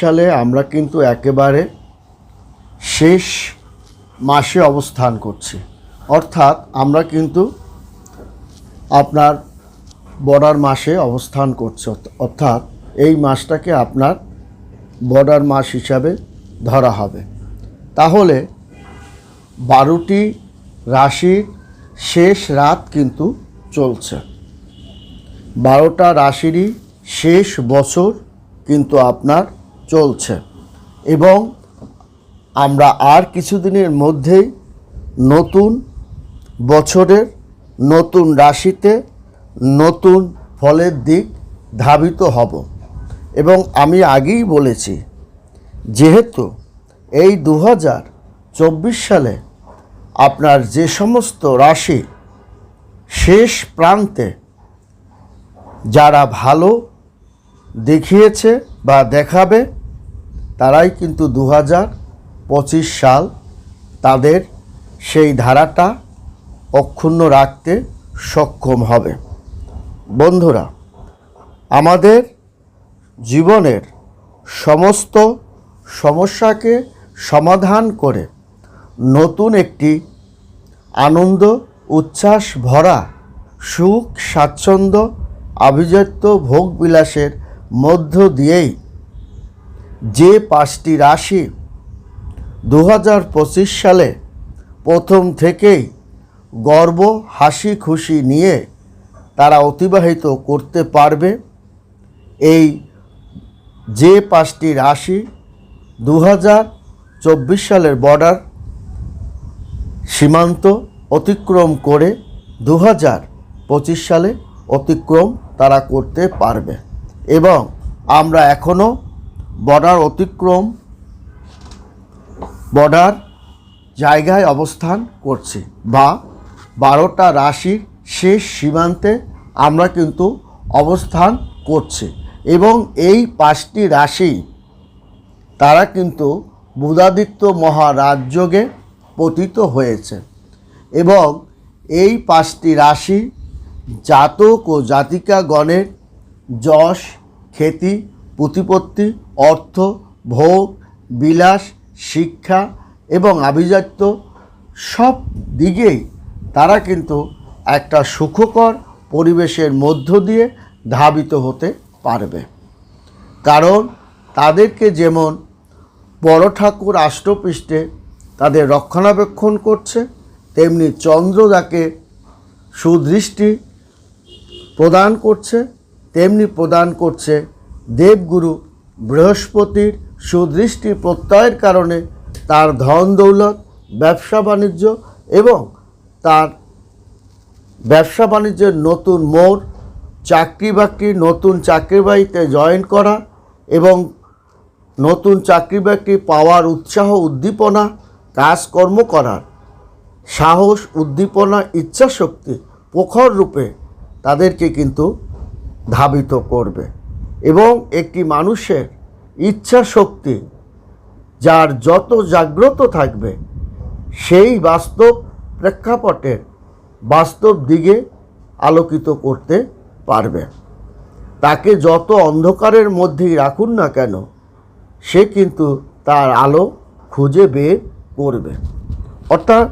সালে আমরা কিন্তু একেবারে শেষ মাসে অবস্থান করছি। অর্থাৎ আমরা কিন্তু আপনার বর্ডার মাসে অবস্থান করছি। অর্থাৎ এই মাসটাকে আপনার বর্ডার মাস হিসাবে ধরা হবে। তাহলে বারোটি রাশির শেষ রাত কিন্তু চলছে। বারোটা রাশিরই শেষ বছর কিন্তু আপনার চলছে। এবং আমরা আর কিছুদিনের মধ্যেই নতুন বছরের নতুন রাশিতে নতুন ফলের দিক ধাবিত হব। এবং আমি আগেই বলেছি, যেহেতু এই দু হাজার চব্বিশ সালে আপনার যে সমস্ত রাশি শেষ প্রান্তে যারা ভালো দেখিয়েছে বা দেখাবে, তারাই কিন্তু দু পঁচিশ সাল তাদের সেই ধারাটা অক্ষুণ্ণ রাখতে সক্ষম হবে। বন্ধুরা, আমাদের জীবনের সমস্ত সমস্যাকে সমাধান করে নতুন একটি আনন্দ, উচ্ছ্বাস ভরা, সুখ, স্বাচ্ছন্দ্য, আভিজাত্য ভোগ বিলাসের মধ্য দিয়েই যে পাঁচটি রাশি দু হাজার পঁচিশ সালে প্রথম থেকেই গর্ব, হাসি, খুশি নিয়ে তারা অতিবাহিত করতে পারবে, এই যে পাঁচটি রাশি দু হাজার চব্বিশ সালের বর্ডার সীমান্ত অতিক্রম করে দু হাজার পঁচিশ সালে অতিক্রম তারা করতে পারবে। এবং আমরা এখনও বর্ডার অতিক্রম, বর্ডার জায়গায় অবস্থান করছি বা বারোটা রাশির শেষ সীমান্তে আমরা কিন্তু অবস্থান করছি এবং এই পাঁচটি রাশি তারা কিন্তু বুধাদিত্য মহারাজযোগে পতিত হয়েছে এবং এই পাঁচটি রাশি জাতক ও জাতিকাগণের যশ খ্যাতি, প্রতিপত্তি, অর্থ, ভোগ, বিলাস, শিক্ষা এবং আভিজাত্য সব দিকেই তারা কিন্তু একটা সুখকর পরিবেশের মধ্য দিয়ে ধাবিত হতে পারবে। কারণ তাদেরকে যেমন বড় ঠাকুর আষ্টপৃষ্ঠে তাদের রক্ষণাবেক্ষণ করছে, তেমনি চন্দ্র যাকে সুদৃষ্টি প্রদান করছে তেমনি প্রদান করছে দেবগুরু বৃহস্পতির সুদৃষ্টি প্রত্যয়ের কারণে তার ধন দৌলত, ব্যবসা বাণিজ্য এবং তার ব্যবসা বাণিজ্যের নতুন মোড়, চাকরি বাকরি, নতুন চাকরি বাড়িতে জয়েন করা এবং নতুন চাকরি বাকরি পাওয়ার উৎসাহ উদ্দীপনা, কাজকর্ম করার সাহস, উদ্দীপনা, ইচ্ছাশক্তি প্রখর রূপে তাদেরকে কিন্তু ধাবিত করবে এবং একটি মানুষের ইচ্ছা শক্তি যার যত জাগ্রত থাকবে, সেই বাস্তব প্রেক্ষাপটের বাস্তব দিকে আলোকিত করতে পারবে। তাকে যত অন্ধকারের মধ্যেই রাখুন না কেন, সে কিন্তু তার আলো খুঁজে বের করবে। অর্থাৎ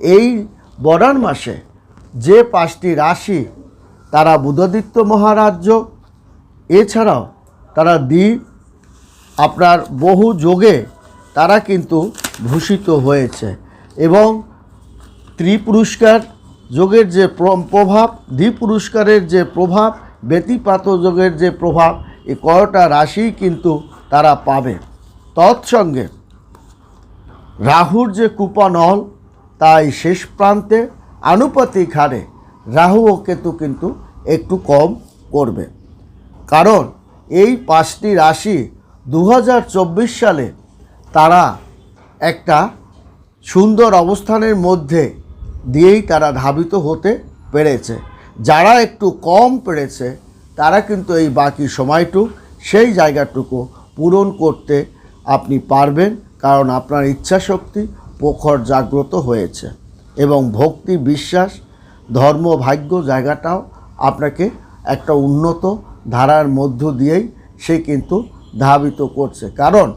এই বর্ডার মাসে যে পাঁচটি রাশি তারা বুধদিত্য মহারাজ্য। এছাড়াও তারা দ্বীপ, আপনার বহু যোগে তারা কিন্তু ভূষিত হয়েছে এবং ত্রিপুরস্কার যোগের যে প্র- প্রভাব দ্বিপুরস্কারের যে প্রভাব, ব্যতিপাত যোগের যে প্রভাব এই কয়টা রাশি কিন্তু তারা পাবে। তৎসঙ্গে রাহুর যে কুপানল, তাই শেষ প্রান্তে আনুপাতিক হারে রাহু ও কেতু কিন্তু একটু কম করবে। কারণ এই পাঁচটি রাশি দু হাজার চব্বিশ সালে তারা একটা সুন্দর অবস্থানের মধ্যে দিয়েই তারা ধাবিত হতে পেরেছে। যারা একটু কম পেরেছে, তারা কিন্তু এই বাকি সময়টুক, সেই জায়গাটুকু পূরণ করতে আপনি পারবেন, কারণ আপনার ইচ্ছাশক্তি প্রখর জাগ্রত হয়েছে এবং ভক্তি, বিশ্বাস ধর্ম ভাগ্য জায়গাটাও আপনাকে একটা উন্নত ধারার মধ্য দিয়েই সে কিন্তু ধাবিত করছে। কারণ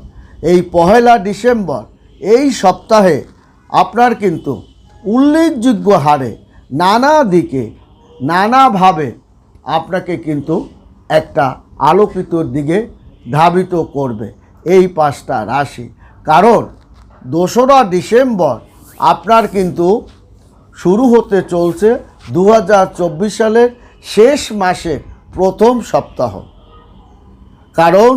এই পহেলা ডিসেম্বর, এই সপ্তাহে আপনার কিন্তু উল্লেখযোগ্য হারে নানা দিকে, নানাভাবে আপনাকে কিন্তু একটা আলোকিতর দিকে ধাবিত করবে এই পাঁচটা রাশি। কারণ দোসরা ডিসেম্বর আপনার কিন্তু শুরু হতে চলছে দু হাজার চব্বিশ সালের শেষ মাসের প্রথম সপ্তাহ। কারণ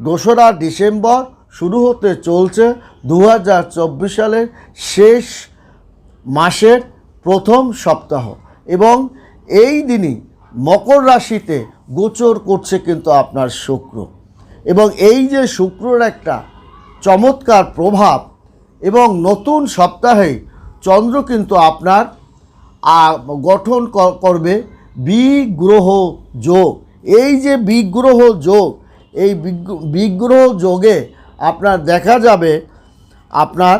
দোসরা ডিসেম্বর শুরু হতে চলছে দু হাজার চব্বিশ সালের শেষ মাসের প্রথম সপ্তাহ এবং এই দিনই মকর রাশিতে গোচর করছে কিন্তু আপনার শুক্র। এবং এই যে শুক্রর একটা চমৎকার প্রভাব এবং নতুন সপ্তাহে চন্দ্র কিন্তু আপনার গঠন করবে বিগ্রহ যোগ। এই যে বিগ্রহ যোগ, এই বিগ্রহ যোগে আপনার দেখা যাবে আপনার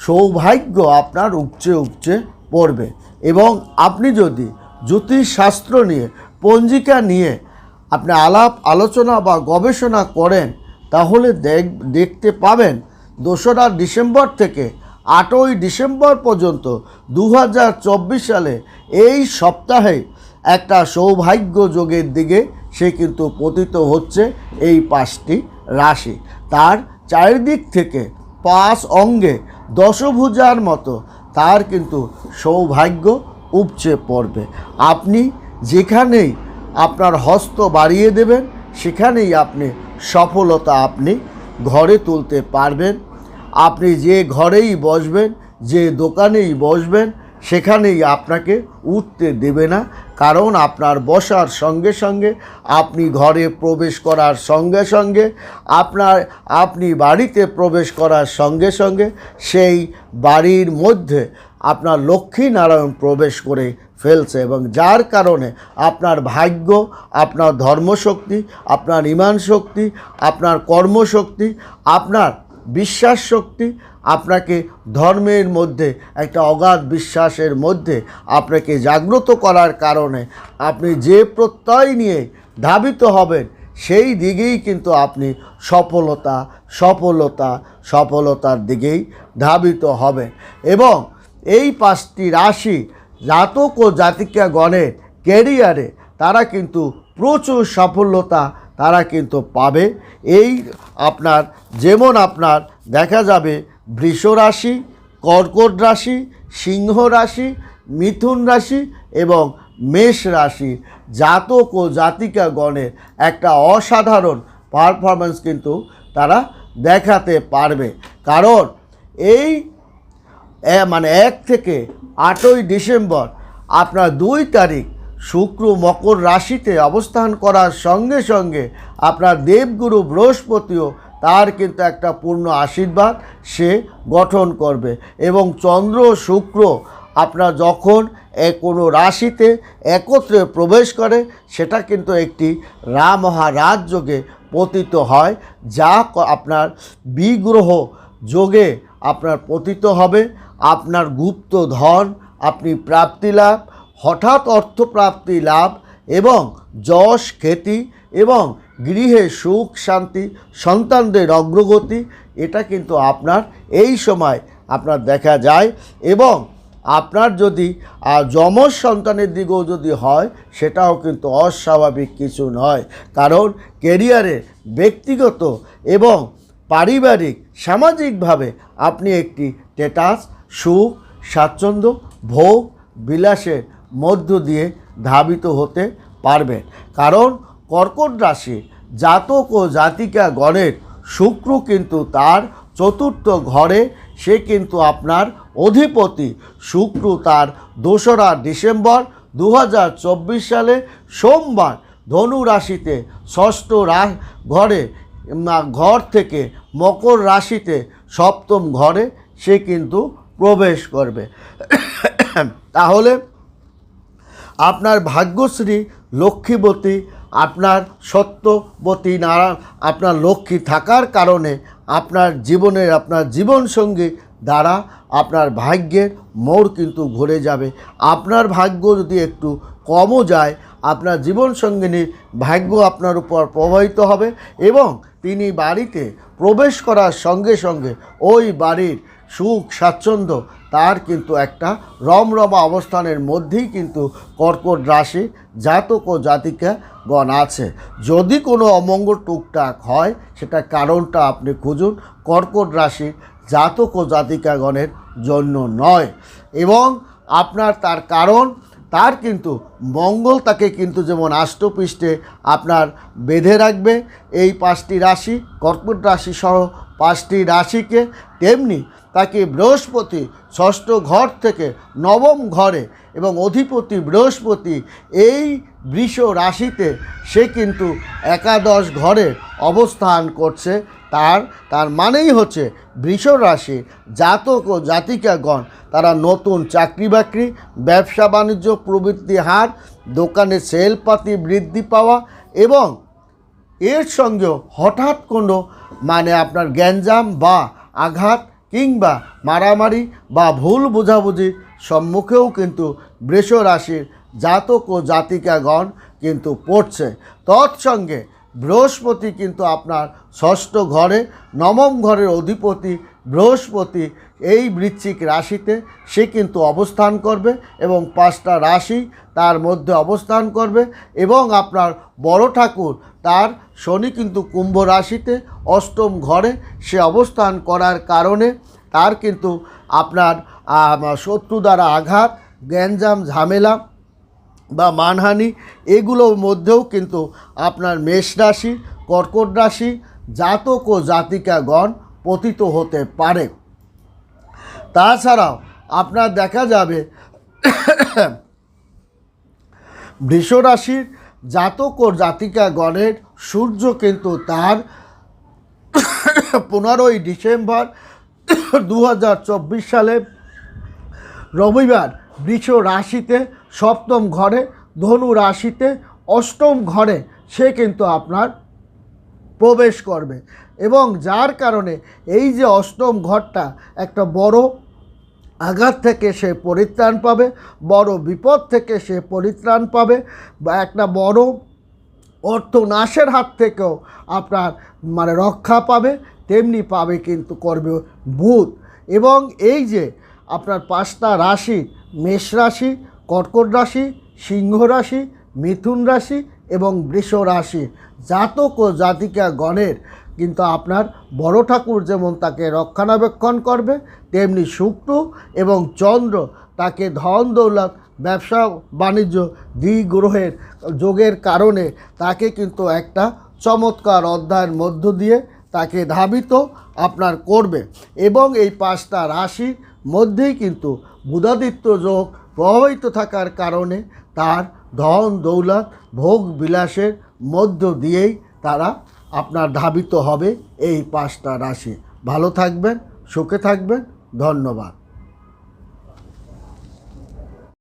সৌভাগ্য আপনার উপচে উপচে পড়বে। এবং আপনি যদি জ্যোতিষশাস্ত্র নিয়ে, পঞ্জিকা নিয়ে আপনি আলাপ, আলোচনা বা গবেষণা করেন, তাহলে দেখ, দেখতে পাবেন দোসরা ডিসেম্বর থেকে আটই ডিসেম্বর পর্যন্ত দু হাজার চব্বিশ সালে এই সপ্তাহে একটা সৌভাগ্য যোগের দিকে সে কিন্তু পতিত হচ্ছে এই পাঁচটি রাশি। তার চারিদিক থেকে পাঁচ অঙ্গে দশভুজার মতো তার কিন্তু সৌভাগ্য উপচে পড়বে। আপনি যেখানেই আপনার হস্ত বাড়িয়ে দেবেন, সেখানেই আপনি সফলতা আপনি ঘরে তুলতে পারবেন। আপনি যে ঘরেই বসবেন, যে দোকানেই বসবেন, সেখানেই আপনাকে উঠতে দেবে না। কারণ আপনার বসার সঙ্গে সঙ্গে আপনি ঘরে প্রবেশ করার সঙ্গে সঙ্গে, আপনার, আপনি বাড়িতে প্রবেশ করার সঙ্গে সঙ্গে সেই বাড়ির মধ্যে আপনার লক্ষ্মী নারায়ণ প্রবেশ করে ফেলছে এবং যার কারণে আপনার ভাগ্য, আপনার ধর্মশক্তি, আপনার ইমান শক্তি আপনার কর্মশক্তি, আপনার বিশ্বাস শক্তি আপনাকে ধর্মের মধ্যে, একটা অগাধ বিশ্বাসের মধ্যে আপনাকে জাগ্রত করার কারণে আপনি যে প্রত্যয় নিয়ে ধাবিত হবেন, সেই দিকেই কিন্তু আপনি সফলতা সফলতা, সফলতার দিকেই ধাবিত হবেন। এবং এই পাঁচটি রাশি জাতক ও জাতিকা গণের ক্যারিয়ারে তারা কিন্তু প্রচুর সফলতা তারা কিন্তু পাবে। এই আপনার, যেমন আপনার দেখা যাবে বৃষ রাশি, কর্কট রাশি, সিংহ রাশি, মিথুন রাশি এবং মেষ রাশি। জাতক ও জাতিকা গণের একটা অসাধারণ পারফরমেন্স কিন্তু তারা দেখাতে পারবে। কারণ এই মানে এক থেকে আটই ডিসেম্বর আপনার দুই তারিখ শুক্র মকর রাশিতে অবস্থান করার সঙ্গে সঙ্গে আপনার দেবগুরু বৃহস্পতিও তার কিন্তু একটা পূর্ণ আশীর্বাদ সে গঠন করবে। এবং চন্দ্র শুক্র আপনার যখন কোনো রাশিতে একত্রে প্রবেশ করে, সেটা কিন্তু একটি রা মহারাজ যোগে পতিত হয়, যা আপনার বিগ্রহ যোগে আপনার পতিত হবে। আপনার গুপ্ত ধন আপনি প্রাপ্তি লাভ হঠাৎ অর্থপ্রাপ্তি লাভ এবং যশ, খ্যাতি এবং গৃহে সুখ, শান্তি, সন্তানদের অগ্রগতি, এটা কিন্তু আপনার এই সময় আপনার দেখা যায় এবং আপনার যদি যমজ সন্তানের দিকেও যদি হয়, সেটাও কিন্তু অস্বাভাবিক কিছু নয়। কারণ কেরিয়ারে ব্যক্তিগত এবং পারিবারিক, সামাজিকভাবে আপনি একটি স্টেটাস সুখ, স্বাচ্ছন্দ্য, ভোগ, বিলাসের মধ্য দিয়ে ধাবিত হতে পারবেন কারণ কর্কট রাশি জাতক ও জাতিকা গণের শুক্র কিন্তু তার চতুর্থ ঘরে, সে কিন্তু আপনার অধিপতি। শুক্র তার দোসরা ডিসেম্বর দু হাজার চব্বিশ সালে সোমবার ধনু রাশিতে ষষ্ঠ রা ঘরে ঘর থেকে মকর রাশিতে সপ্তম ঘরে সে কিন্তু প্রবেশ করবে। তাহলে আপনার ভাগ্যশ্রী লক্ষ্মীবতী, আপনার সত্যবতী নারায়ণ, আপনার লক্ষ্মী থাকার কারণে আপনার জীবনের, আপনার জীবনসঙ্গী দ্বারা আপনার ভাগ্যের মোড় কিন্তু ঘুরে যাবে। আপনার ভাগ্য যদি একটু কমও যায়, আপনার জীবনসঙ্গিনীর ভাগ্য আপনার উপর প্রবাহিত হবে এবং তিনি বাড়িতে প্রবেশ করার সঙ্গে সঙ্গে ওই বাড়ির সুখ, স্বাচ্ছন্দ্য, তার কিন্তু একটা রমরমা অবস্থানের মধ্যেই কিন্তু কর্কট রাশি জাতক ও জাতিকা গণ আছে। যদি কোনো অমঙ্গল টুকটাক হয় সেটা কারণটা আপনি খুঁজুন কর্কট রাশি জাতক ও জাতিকাগণের জন্য নয়। এবং আপনার তার কারণ তার কিন্তু মঙ্গল তাকে কিন্তু যেমন আষ্টপৃষ্ঠে আপনার বেঁধে রাখবে, এই পাঁচটি রাশি, কর্কট রাশি সহ পাঁচটি রাশিকে, তেমনি তাকে বৃহস্পতি ষষ্ঠ ঘর থেকে নবম ঘরে এবং অধিপতি বৃহস্পতি এই বৃষ রাশিতে সে কিন্তু একাদশ ঘরে অবস্থান করছে। তার তার মানেই হচ্ছে বৃষ রাশি জাতক ও জাতিকাগণ। তারা নতুন চাকরি বাকরি, ব্যবসা বাণিজ্য, প্রবৃত্তি হার, দোকানে সেলপাতি বৃদ্ধি পাওয়া এবং এর সঙ্গেও হঠাৎ কোনো মানে আপনার গ্যাঞ্জাম বা আঘাত কিংবা মারামারি বা ভুল বোঝাবুঝির সম্মুখেও কিন্তু বৃষ রাশির জাতক ও জাতিকাগণ কিন্তু পড়ছে। তৎসঙ্গে বৃহস্পতি কিন্তু আপনার ষষ্ঠ ঘরে, নবম ঘরের অধিপতি বৃহস্পতি এই বৃশ্চিক রাশিতে, সে কিন্তু অবস্থান করবে এবং পাঁচটা রাশি তার মধ্যে অবস্থান করবে এবং আপনার বড় ঠাকুর তার শনি কিন্তু কুম্ভ রাশিতে, অষ্টম ঘরে সে অবস্থান করার কারণে তার কিন্তু আপনার শত্রু দ্বারা আঘাত, গ্যাঞ্জাম, ঝামেলা বা মানহানি, এগুলোর মধ্যেও কিন্তু আপনার মেষ রাশি, কর্কট রাশি, জাতক ও জাতিকাগণ পতিত হতে পারে। তাছাড়াও আপনার দেখা যাবে বৃষ রাশির জাতক ও জাতিকাগণের সূর্য কিন্তু তার পনেরোই ডিসেম্বর দু হাজার চব্বিশ সালে রবিবার বৃষ রাশিতে সপ্তম ঘরে, ধনু রাশিতে অষ্টম ঘরে সে কিন্তু আপনার প্রবেশ করবে। এবং যার কারণে এই যে অষ্টম ঘরটা একটা বড় আঘাত থেকে সে পরিত্রাণ পাবে, বড় বিপদ থেকে সে পরিত্রাণ পাবে, বা একটা বড় অর্থনাশের হাত থেকেও আপনার মানে রক্ষা পাবে, তেমনি পাবে কিন্তু করবে বুধ। এবং এই যে আপনার পাঁচটা রাশি মেষ রাশি, কর্কট রাশি, সিংহ রাশি, মিথুন রাশি এবং বৃষ রাশি। জাতক ও জাতিকা গণের, কিন্তু আপনার বড় ঠাকুর যেমন তাকে রক্ষণাবেক্ষণ করবে, তেমনি শুক্র এবং চন্দ্র তাকে ধন দৌলত, ব্যবসা বাণিজ্য, দ্বিগ্রহের যোগের কারণে তাকে কিন্তু একটা চমৎকার অধ্যায়ের মধ্য দিয়ে তাকে ধাবিত আপনার করবে। এবং এই পাঁচটা রাশির মধ্যেই কিন্তু বুধাদিত্য যোগ প্রভাবিত থাকার কারণে তার ধন দৌলত ভোগ বিলাসের মধ্য দিয়েই তারা আপনার ধাবিত হবে এই পাঁচটা রাশি। ভালো থাকবেন, সুখে থাকবেন, ধন্যবাদ।